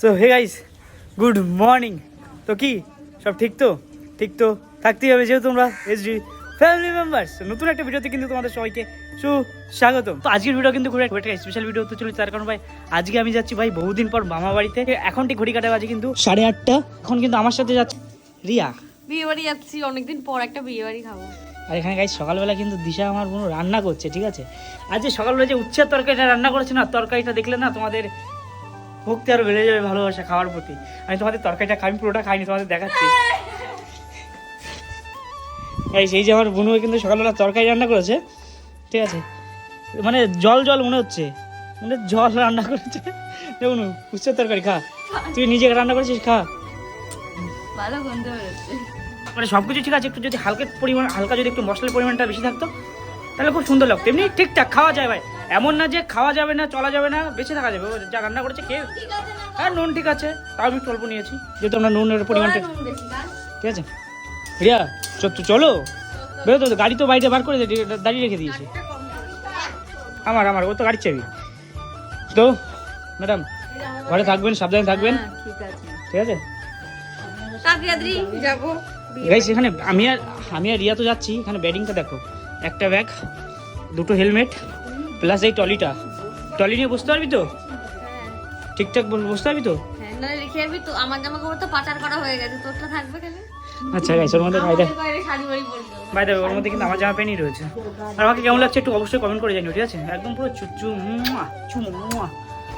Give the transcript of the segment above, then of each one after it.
So hey guys good morning তো কি? সব ঠিক তো? ঠিক তো? থাকতেই হবে যেহেতু তোমরা এসডি ফ্যামিলি মেম্বার্স নতুন একটা ভিডিওতে কিন্তু তোমাদের সবাইকে সুস্বাগত তো আজকের ভিডিও কিন্তু খুব একটা স্পেশাল ভিডিও তো চলেছে তার কারণ ভাই আজকে আমি যাচ্ছি ভাই বহুদিন পর মামা বাড়িতে। এখন ঠিক ঘড়ি কাটা বাজে কিন্তু সাড়ে আটটা। এখন কিন্তু আমার সাথে যাচ্ছে রিয়া। বিয়ে বাড়ি যাচ্ছি অনেকদিন পর একটা বিয়ে বাড়ি খাব। আর এখানে গাইজ সকালবেলা কিন্তু দিশা আমার বোন রান্না করছে ঠিক আছে? আজ যে সকালবেলা যে উচ্ছের তরকারিটা রান্না করেছে না তরকারিটা দেখলে না তোমাদের ভক্তি আরও বেড়ে যাবে ভালোবাসা খাওয়ার প্রতি। আমি তোমাদের তরকারিটা খাই আমি পুরোটা খাইনি তোমাদের দেখাচ্ছি। এই সেই যে আমার বোনও কিন্তু সকালবেলা তরকারি রান্না করেছে ঠিক আছে? মানে জল জল মনে হচ্ছে মানে জল রান্না করেছে। দেখুন উচ্ছের তরকারি খা। তুই নিজে রান্না করেছিস খা। ভালো গন্ধ মানে সব কিছু ঠিক আছে একটু যদি হালকা পরিমাণ হালকা যদি একটু মশলার পরিমাণটা বেশি থাকতো তাহলে খুব সুন্দর লাগতো। এমনি ঠিকঠাক খাওয়া যায় ভাই। এমন না যে খাওয়া যাবে না চলা যাবে না বেঁচে থাকা যাবে। যা রান্না করেছে কে হ্যাঁ নুন ঠিক আছে তাও আমি অল্প নিয়েছি যেহেতু আমরা নুনের পরিমাণটা ঠিক আছে? রিয়া তো চলো। বেরো তো গাড়ি তো বাইরে বার করে দাঁড়িয়ে রেখে দিয়েছি। আমার আমার ও তো গাড়ির চাবি। তো ম্যাডাম ঘরে থাকবেন সাবধানে থাকবেন। হ্যাঁ, ঠিক আছে। ঠিক আছে? গাইস এখানে আমি আর আমি আর রিয়া তো যাচ্ছি এখানে ব্যাডিংটা দেখো। একটা ব্যাগ দুটো হেলমেট প্লাস এই টলিটা টলি নিয়ে বসতে পারবি তো? ঠিকঠাক বল- বসতে পারবি তো? হ্যাঁ রেখে যাবি তো। আমার জামা কাপড় তো পাচার করা হয়ে গেছে। তোরটা থাকবে কেন? আচ্ছা গাইস ওর মধ্যে বাইরে বাইরে ওর কিন্তু আমার জামা প্যান্টই রয়েছে। আর আমাকে কেমন লাগছে একটু অবশ্যই কমেন্ট করে জানিও ঠিক আছে? একদম পুরো চুচু মুয়া চুমু মুয়া।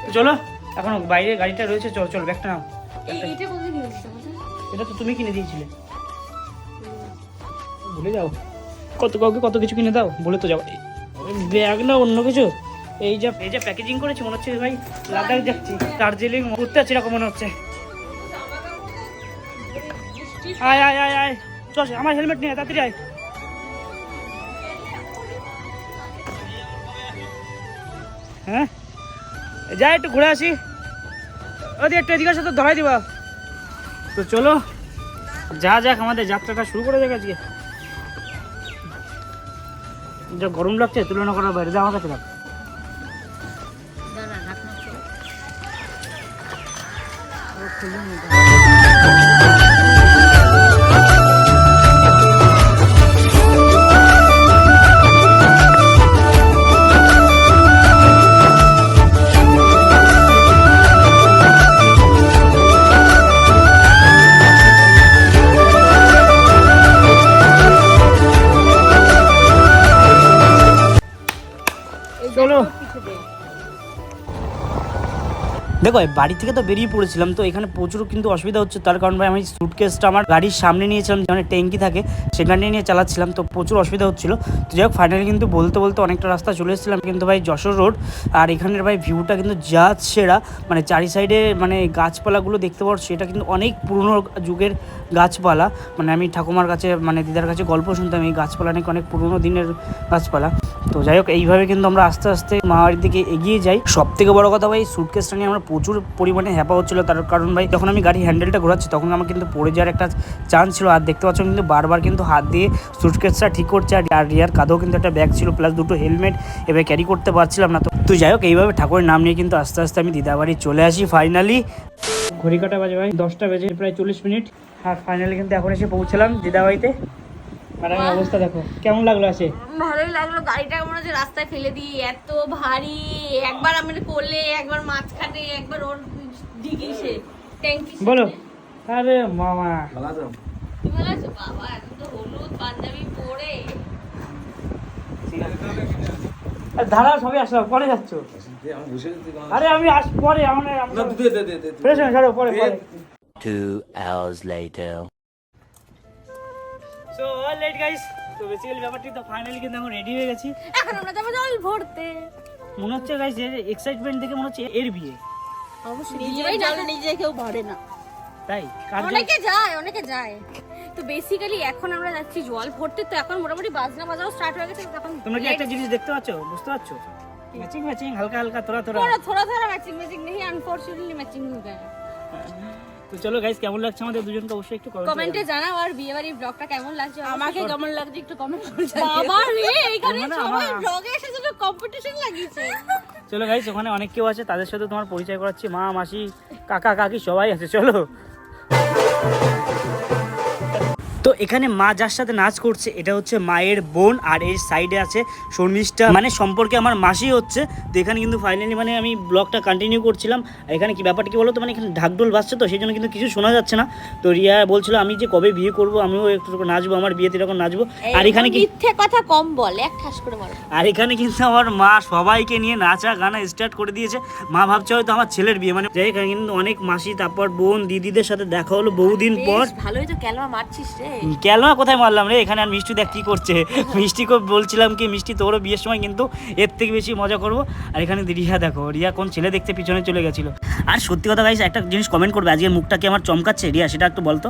তো চলো এখন বাইরে গাড়িটা রয়েছে চল চল ব্যাগটা নাও। এটা তো তুমি কিনে দিয়েছিলে। ভুলে যাও কত কাউকে কত কিছু কিনে দাও বলে তো যাও ব্যাগ না অন্য কিছু? এই যা এই যা প্যাকেজিং করেছি, মনে হচ্ছে ভাই লাদাখ যাচ্ছি। দার্জিলিং ঘুরতে যাচ্ছি, এরকম মনে হচ্ছে। আয় আয় আয় আয়। চল, আমার হেলমেট নিয়ে তাড়াতাড়ি আয়। হ্যাঁ? যাই, একটু ঘুরে আসি। ওদি একটু এদিকে তো ধরাই দিবা। তো চলো, যা যাক, আমাদের যাত্রাটা শুরু করে যাক আজকে। যা গরম লাগছে তুলনা করার বাইরে যা আমার কাছে রাখ খোল। চলো দেখো বাড়ি থেকে তো বেরিয়ে পড়েছিলাম, তো এখানে প্রচুর কিন্তু অসুবিধা হচ্ছে। তার কারণ ভাই, আমি সুটকেসটা আমার গাড়ির সামনে নিয়েছিলাম, যেখানে ট্যাঙ্কি থাকে, সেখানে নিয়ে চালাচ্ছিলাম, তো প্রচুর অসুবিধা হচ্ছিল। তো যাই হোক ফাইনালি কিন্তু বলতে বলতে অনেকটা রাস্তা চলে এসেছিলাম, কিন্তু ভাই, যশোর রোড আর এখানের ভাই ভিউটা কিন্তু যা সেরা মানে চারি সাইডে মানে গাছপালাগুলো দেখতে পাচ্ছ সেটা কিন্তু অনেক পুরনো যুগের গাছপালা। মানে আমি ঠাকুমার কাছে মানে দিদার কাছে গল্প শুনতাম, এই গাছপালা নাকি অনেক পুরনো দিনের গাছপালা। তো যাই হোক, এইভাবে কিন্তু আমরা আস্তে আস্তে মামাবাড়ির দিকে এগিয়ে যাই। সব থেকে বড় কথা ভাই সুটকেসটা নিয়ে আমরা প্রচুর পরিমাণে হ্যাপা হচ্ছিল তার কারণ ভাই যখন আমি গাড়ি হ্যান্ডেলটা ঘোরাচ্ছি তখন আমার কিন্তু পড়ে যাওয়ার একটা চান্স ছিল। আর দেখতে পাচ্ছ কিন্তু বারবার কিন্তু হাত দিয়ে সুটকেসটা ঠিক করছে আর রিয়ার কাঁধেও কিন্তু একটা ব্যাগ ছিল প্লাস দুটো হেলমেট এবার ক্যারি করতে পারছিলাম না। তো তো যাই হোক এইভাবে ঠাকুরের নাম নিয়ে কিন্তু আস্তে আস্তে আমি দিদাবাড়ি চলে আসি ফাইনালি ঘড়ি কাটা বাজে ভাই দশটা বেজে প্রায় চল্লিশ মিনিট। আর ফাইনালি কিন্তু এখন এসে পৌঁছলাম দিদাবাড়িতে। ম্যাডামের অবস্থা দেখো। কেমন লাগল আছে ভালোই লাগল। গাড়িটা মনে হচ্ছে রাস্তায় ফেলে দিই। এত ভারী। একবার আমার কোলে একবার মাঝখানে একবার ওর ডিগিসে ট্যাঙ্কি বলো। আরে মামা। ভালো আছে? বাবা এখন তো হলুদ পাঞ্জাবি পরে। আর ধারা সবই আসলাম পরে যাচ্ছ? আরে আমি আস পরে আমার ফ্রেশ হয়ে ছাড়ো পরে পরে। Two hours later. So all let guys তো বেসিক্যালি ব্যাপারটি তো ফাইনালি কিন্তু আমরা রেডি হয়ে গেছি। এখন আমরা যাব জল ভরতে। মনে হচ্ছে গাইস যে এক্সাইটমেন্ট দেখে মনে হচ্ছে এর বিয়ে। অবশ্যই নিজেরাই জল নিজে কেউ ভরে না। তাই? অনেকে যায় অনেকে যায়। তো বেসিক্যালি এখন আমরা যাচ্ছি জল ভরতে। তো এখন মোটামুটি বাজনা বাজাও স্টার্ট হয়ে গেছে। তখন তোমরা কি একটা জিনিস দেখতে পাচ্ছ? বুঝতে পারছ? ম্যাচিং ম্যাচিং হালকা হালকা থোড়া থোড়া। থোড়া থোড়া ম্যাচিং ম্যাচিং নেই আনফরচুনেটলি ম্যাচিং হয়ে গেছে তো চলো গাইস কেমন লাগছে আমাদের দুজনকে অবশ্যই একটু কমেন্টে জানাও আর বিয়ে বাড়ির ব্লগটা কেমন লাগছে আমাকে কেমন লাগছে একটু কমেন্ট করে বাবা রে এইখানে মানে সবাই ব্লগে এসে শুধু কম্পিটিশন লাগিয়েছে। চলো গাইস ওখানে অনেক কেউ আছে তাদের সাথে তোমার পরিচয় করাচ্ছি মা মাসি কাকা কাকি সবাই আছে চলো। তো এখানে মা যার সাথে নাচ করছে এটা হচ্ছে মায়ের বোন আর এর সাইডে আছে শর্মিষ্ঠা। মানে সম্পর্কে আমার মাসি হচ্ছে তো এখানে কিন্তু ফাইনালি মানে আমি ব্লগটা কন্টিনিউ করছিলাম। আর এখানে কি ব্যাপারটা কি বলো তো মানে এখানে ঢাকঢোল বাজছে তো সেই জন্য কিন্তু কিছু শোনা যাচ্ছে না। তো রিয়া বলছিল আমি যে কবে বিয়ে করব আমিও একটু নাচবো আমার বিয়েতে এরকম নাচবো। আর এখানে কি মিথ্যে কথা কম বলে এক ঠাস করে মারো আর এখানে কিন্তু আমার মা সবাইকে নিয়ে নাচা গানা স্টার্ট করে দিয়েছে। মা ভাবছে হয়তো আমার ছেলের বিয়ে মানে যাই এখানে কিন্তু অনেক মাসি তারপর বোন দিদিদের সাথে দেখা হলো বহুদিন পর। ভালোই তো ক্যালমা মারছিস রে। কেন কোথায় মারলাম রে? এখানে আর মিষ্টি দেখ কি করছে। মিষ্টিকে বলছিলাম কি মিষ্টি তোরও বিয়ের সময় কিন্তু এর থেকে বেশি মজা করব। আর এখানে রিয়া দেখো রিয়া কোন ছেলে দেখতে পিছনে চলে গেছিল। আর সত্যি কথা গাইস একটা জিনিস কমেন্ট করবে আজকে মুখটা কি আমার চমকাচ্ছে? রিয়া সেটা একটু বলতো।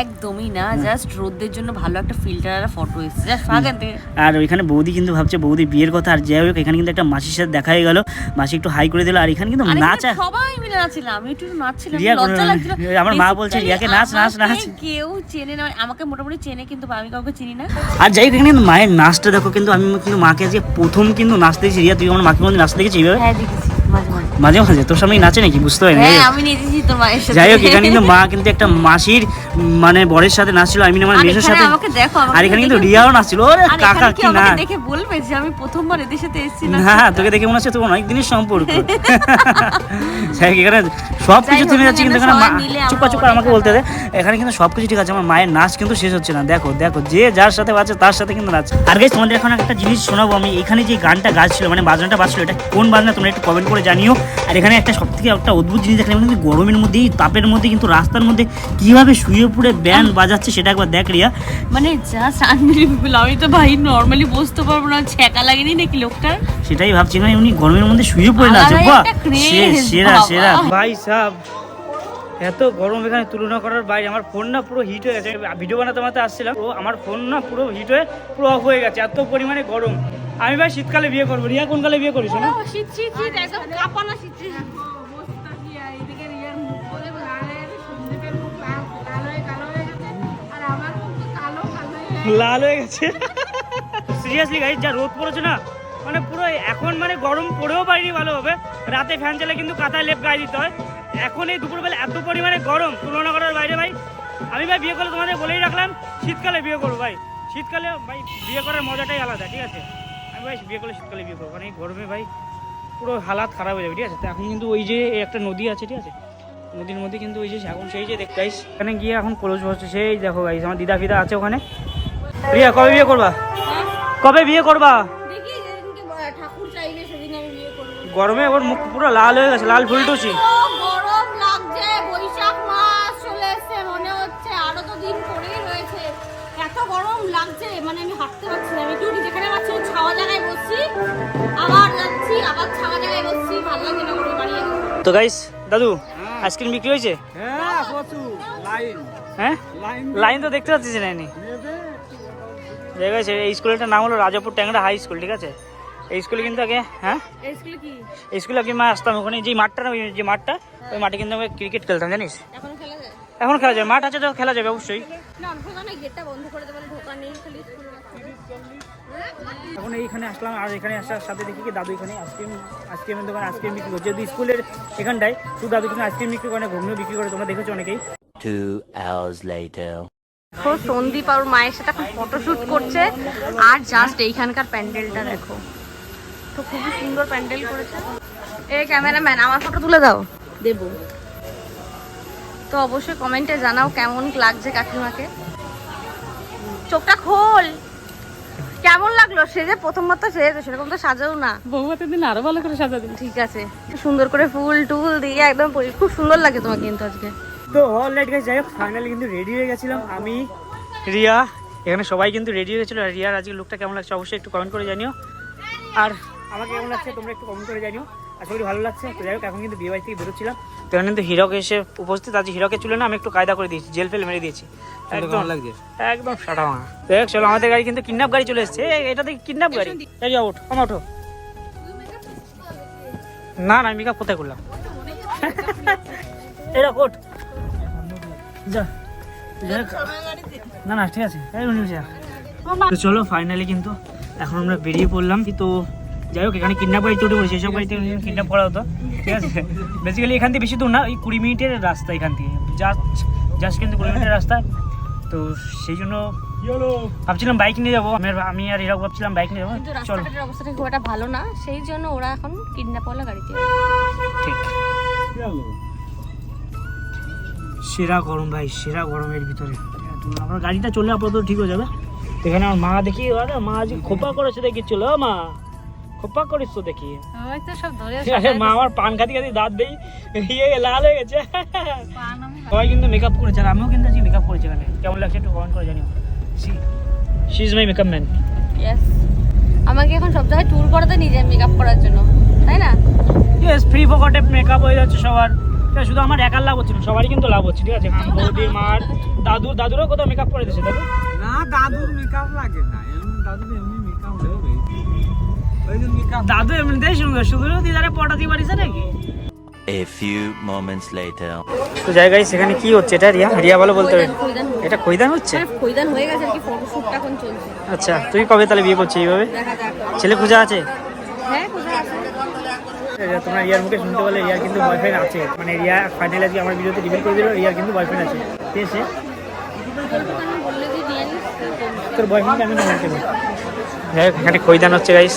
একদমই না জাস্ট রোদের জন্য ভালো একটা ফিল্টার আর ফটো এসেছে। জাস্ট ফাঁকা থেকে আর ওইখানে বৌদি কিন্তু ভাবছে বৌদি বিয়ের কথা আর যাই হোক এখানে কিন্তু একটা মাসির সাথে দেখা হয়ে গেল। মাসি একটু হাই করে দিল আর এখানে কিন্তু নাচ সবাই মিলে নাচছিলাম আমি একটু নাচছিলাম লজ্জা লাগছিল। আমার মা বলছে, রিয়াকে নাচ, নাচ, নাচ। কেউ চেনে না আমাকে মোটামুটি চেনে কিন্তু আমি কাউকে চিনি না। আর যাই দেখেন মায়ের নাচটা দেখো কিন্তু আমি কিন্তু মাকে আজকে প্রথম কিন্তু নাচতে চিনি রিয়া তুই আমার মাকে মধ্যে নাচতে দেখেছি এইভাবে? হ্যাঁ দেখেছি। মাঝে মাঝে তোর সামনে নাচে নাকি? বুঝতে পারি হ্যাঁ আমি নেচেছি তোর মায়ের সাথে। যাই হোক এখানে কিন্তু মা কিন্তু একটা মাসির মানে বরের সাথে নাচছিল আমি আমার আর মেয়ের সাথে। আর এখানে কিন্তু রিয়াও নাচছিল। ওরে কাকা কি না দেখে বলবে যে আমি প্রথমবার এদের সাথে এসেছি না না তোকে দেখে মনে হচ্ছে অনেক দিনের সম্পর্ক। যাই এখানে সব কিছু থেমে যাচ্ছে কিন্তু এখানে চুপা চুপা আমাকে বলতে দে। এখানে কিন্তু সব কিছু ঠিক আছে আমার মায়ের নাচ কিন্তু শেষ হচ্ছে না। দেখো দেখো যে যার সাথে বাজছে তার সাথে কিন্তু নাচ। আর গাইস তোমাদের এখন একটা জিনিস শোনাবো আমি। এখানে যে গানটা গাচ্ছিল মানে বাজনাটা বাজছিল এটা কোন বাজনা তোমরা একটু কমেন্ট করে জানিও। আর এখানে একটা সব থেকে একটা অদ্ভুত জিনিস দেখলাম কিন্তু গরমের মধ্যেই তাপের মধ্যে কিন্তু রাস্তার মধ্যে কীভাবে শুয়ে পড়ে ব্যান্ড বাজাচ্ছে সেটা একবার দেখ রিয়া। মানে জাস্ট আনবিলিভেবল আমি তো ভাই নর্মালি বসতে পারব না ছ্যাঁকা লাগেনি নাকি লোকটার? সেটাই ভাবছি মানে উনি গরমের মধ্যে শুয়ে পড়ে না আলাদাই বাহ। সেরা সেরা। ভাই সাহ এত গরম এখানে তুলনা করার বাইরে আমার ফোন না পুরো হিট হয়ে গেছে। ভিডিও বানাতে বানাতে আসছিলাম তো আমার ফোন না পুরো হিট হয়ে পুরো অফ হয়ে গেছে এত পরিমাণে গরম। আমি ভাই শীতকালে বিয়ে করব। রিয়া কোন কালে বিয়ে করিস না শীত শীত শীত একদম কাঁপানো শীত লাল হয়ে গেছে। সিরিয়াসলি গাইজ যা রোদ পড়েছে না মানে পুরো এখন মানে গরম পড়েও পারিনি ভালোভাবে। রাতে ফ্যান চালে কিন্তু কাঁথায় লেপ গায়ে দিতে হয়। এখন এই দুপুরবেলা এত পরিমাণে গরম তুলনা করার বাইরে ভাই। আমি ভাই বিয়ে করলে তোমাদের বলেই রাখলাম শীতকালে বিয়ে করব ভাই। শীতকালে ভাই বিয়ে করার মজাটাই আলাদা ঠিক আছে? আমি ভাই বিয়ে করলে শীতকালে বিয়ে করব। কারণ এই গরমে ভাই পুরো হালাত খারাপ হয়ে যাবে ঠিক আছে? তো এখন কিন্তু ওই যে একটা নদী আছে ঠিক আছে? নদীর মধ্যে কিন্তু ওই যে এখন সেই যে দেখ গাইস এখানে গিয়ে এখন কলস বসছে সেই দেখো গাইস আমার দিদা ফিদা আছে ওখানে। রিয়া কবে বিয়ে করবা? কবে সেদিন আমি বিয়ে করব। গরমে ওর মুখ পুরো লাল হয়ে গেছে লাল ফুলটুসি। লাগছে মানে আমি হাঁটতে পারছি না। আমি একটু যেখানে পাচ্ছি ছাওয়া জায়গায় বসছি আবার যাচ্ছি আবার ছাওয়া জায়গায় বসছি ভালো লাগছে না করে বাড়ি তো গাইস দাদু আইসক্রিম বিক্রি হয়েছে? হ্যাঁ প্রচুর লাইন। হ্যাঁ? লাইন। লাইন তো দেখতে পাচ্ছিস না ঠিক আছে এই স্কুলটার নাম হলো রাজাপুর ট্যাংরা হাই স্কুল ঠিক আছে? এই স্কুলে কিন্তু আগে হ্যাঁ? এই স্কুলে কি? এই স্কুলে আগে মা আসতাম ওখানে যে মাঠটা না ওই যে মাঠটা ওই মাঠে কিন্তু আমি ক্রিকেট খেলতাম জানিস? এখন খেলা যায়? এখন খেলা যাবে মাঠ আছে তো খেলা যাবে অবশ্যই। এখন এইখানে আসলাম আর এখানে আসার সাথে দেখি কি দাদু এখানে আইসক্রিম আইসক্রিমের দোকান আইসক্রিম বিক্রি করছে যদি স্কুলের এখানটায় শুধু দাদু কিন্তু আইসক্রিম বিক্রি করে ঘুগনিও বিক্রি করে তোমরা দেখেছ অনেকেই। Two hours later. দেখো সন্দীপ আর মায়ের সাথে এখন ফটোশুট করছে আর জাস্ট এইখানকার প্যান্ডেলটা দেখো। তো খুবই সুন্দর প্যান্ডেল করেছে। এই ক্যামেরাম্যান আমার ফটো তুলে দাও। দেবো। তো অবশ্যই কমেন্টে জানাও কেমন লাগছে কাকিমাকে। চোখটা খোল। কেমন লাগল? সে যে প্রথমবার তো সেজেছে সেরকম তো সাজাও না। বউভাতের দিন আরও ভালো করে সাজা দিন। ঠিক আছে। সুন্দর করে ফুল টুল দিয়ে একদম খুব সুন্দর লাগে তোমাকে কিন্তু আজকে। তো অল রাইট গাইস যাই হোক ফাইনালি কিন্তু রেডি হয়ে গেছিলাম। আমি রিয়া এখানে সবাই কিন্তু রেডি হয়ে গেছিল। আর রিয়ার আজকে লুকটা কেমন লাগছে অবশ্যই একটু কমেন্ট করে জানিও। আর আমাকে কেমন লাগছে তোমরা একটু কমেন্ট করে জানিও। আশা করি ভালো লাগছে। তো যাই হোক এখন কিন্তু বিয়ে বাড়ি থেকে বেরোচ্ছিলাম। তো এখানে কিন্তু হিরক এসে উপস্থিত আছে হিরকের চুলে না আমি একটু কায়দা করে দিয়েছি জেল ফেল মেরে দিয়েছি। একদম লাগছে। একদম সাটা ভাঙা চলো আমাদের গাড়ি কিন্তু কিডন্যাপ গাড়ি চলে এসেছে। এটা দেখি কিডন্যাপ গাড়ি। এই যাও ওঠো কমা ওঠো। না না মেকআপ কোথায় করলাম? এটা কোট যা। না না ঠিক আছে। চলো ফাইনালি কিন্তু এখন আমরা বেরিয়ে পড়লাম। তো যাই হোক এখানে কিডন্যাপ গাড়ি চটে পড়েছে এইসব গাড়িতে কিডন্যাপ করা হতো ঠিক আছে? বেসিক্যালি এখান থেকে বেশি দূর না ওই কুড়ি মিনিটের রাস্তা এখান থেকে জাস্ট জাস্ট কিন্তু কুড়ি মিনিটের রাস্তা। তো সেই জন্য ভাবছিলাম বাইক নিয়ে যাব আমি আর- আমি আর এরা ভাবছিলাম বাইক নিয়ে যাব। চলো। অবস্থাটা খুব একটা ভালো না সেই জন্য ওরা এখন কিডন্যাপ ওলা গাড়িতে। ঠিক। সেরা গরম ভাই সেরা গরমের ভিতরে। আমার গাড়িটা চলে আপাতত ঠিক হয়ে যাবে। এখানে আমার মা দেখি মা আজ খোপা করেছে দেখি চলো মা। খোপা করিস তো দেখি। ওই তো সব ধরে আরে মা আমার পান খাতি খাতি দাঁত দেই। ইয়ে লাল হয়ে গেছে। সবাই কিন্তু মেকআপ করেছে আর আমিও কিন্তু আজকে মেকআপ করেছি এখানে। কেমন লাগছে একটু কমেন্ট করে জানিও। See she is my makeup man yes আমাকে এখন সব জায়গায় ট্যুর করাতে নিয়ে যায় মেকআপ করার জন্য। তাই না? ইয়েস ফ্রি ফকটে মেকআপ হয়ে যাচ্ছে সবার। আছে, শুধু আমার একার লাভ হচ্ছে না সবারই কিন্তু লাভ হচ্ছে ঠিক আছে? বৌদি মার দাদুর দাদুরও কোথাও মেকআপ করে দিচ্ছে দাদু? না দাদুর মেকআপ লাগে না। এমনি দাদু এমনিতেই সুন্দর শুধু দিদারে পটাতে পারিস নাকি? A few moments later. তো জায়গায় সেখানে কি হচ্ছে? এটা রিয়া রিয়া বলো বলতে হবে। এটা খৈদান হচ্ছে? আরে খৈদান হয়ে গেছে আর কি ফটোশুটটা এখন চলছে। আচ্ছা তুই কবে তাহলে বিয়ে করছিস এইভাবে? ছেলে পূজা আছে? হ্যাঁ কোথায় আছে। তোমরা রিয়ার মুখে শুনতে বলে রিয়ার কিন্তু বয়ফ্রেন্ড আছে। মানে রিয়া ফাইনাল আজকে আমার ভিডিওতে রিভিল করে দিল রিয়ার কিন্তু বয়ফ্রেন্ড আছে। ঠিক আছে তোর বয়ফ্রেন্ডকে আমি পারি যাই হোক এখানে খৈদান হচ্ছে গাইস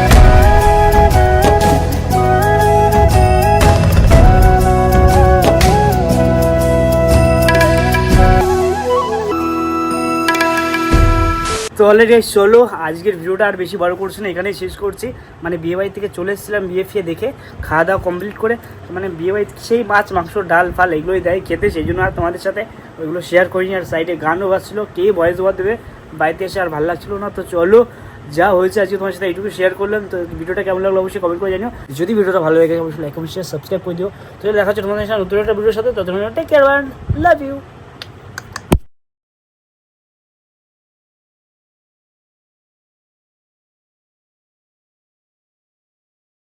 তো অলরেডি চলো, আজকের ভিডিওটা আর বেশি বড় করছি না, এখানেই শেষ করছি। মানে বিয়ে বাড়ি থেকে চলে এসেছিলাম বিয়ে ফিয়ে দেখে, খাওয়া দাওয়া কমপ্লিট করে মানে বিয়ে বাড়ি সেই মাছ, মাংস, ডাল, ফাল এগুলোই দেয় খেতে, সেই জন্য আর তোমাদের সাথে ওইগুলো শেয়ার করিনি। আর সাইডে গানও বাজছিলো, কে ভয়েস ওভার দেবে বাড়িতে এসে আর ভালো লাগছিল না। তো চলো, যা হয়েছে আজকে তোমার সাথে এইটুকু শেয়ার করলাম। তো ভিডিওটা কেমন লাগল অবশ্যই কমেন্ট করে জানিও। যদি ভিডিওটা ভালো লাগে অবশ্যই লাইক সাবস্ক্রাইব করে দিও। তো দেখা হচ্ছে তোমাদের সাথে নতুন একটা ভিডিওর সাথে। ততক্ষণ টেক কেয়ার লাভ ইউ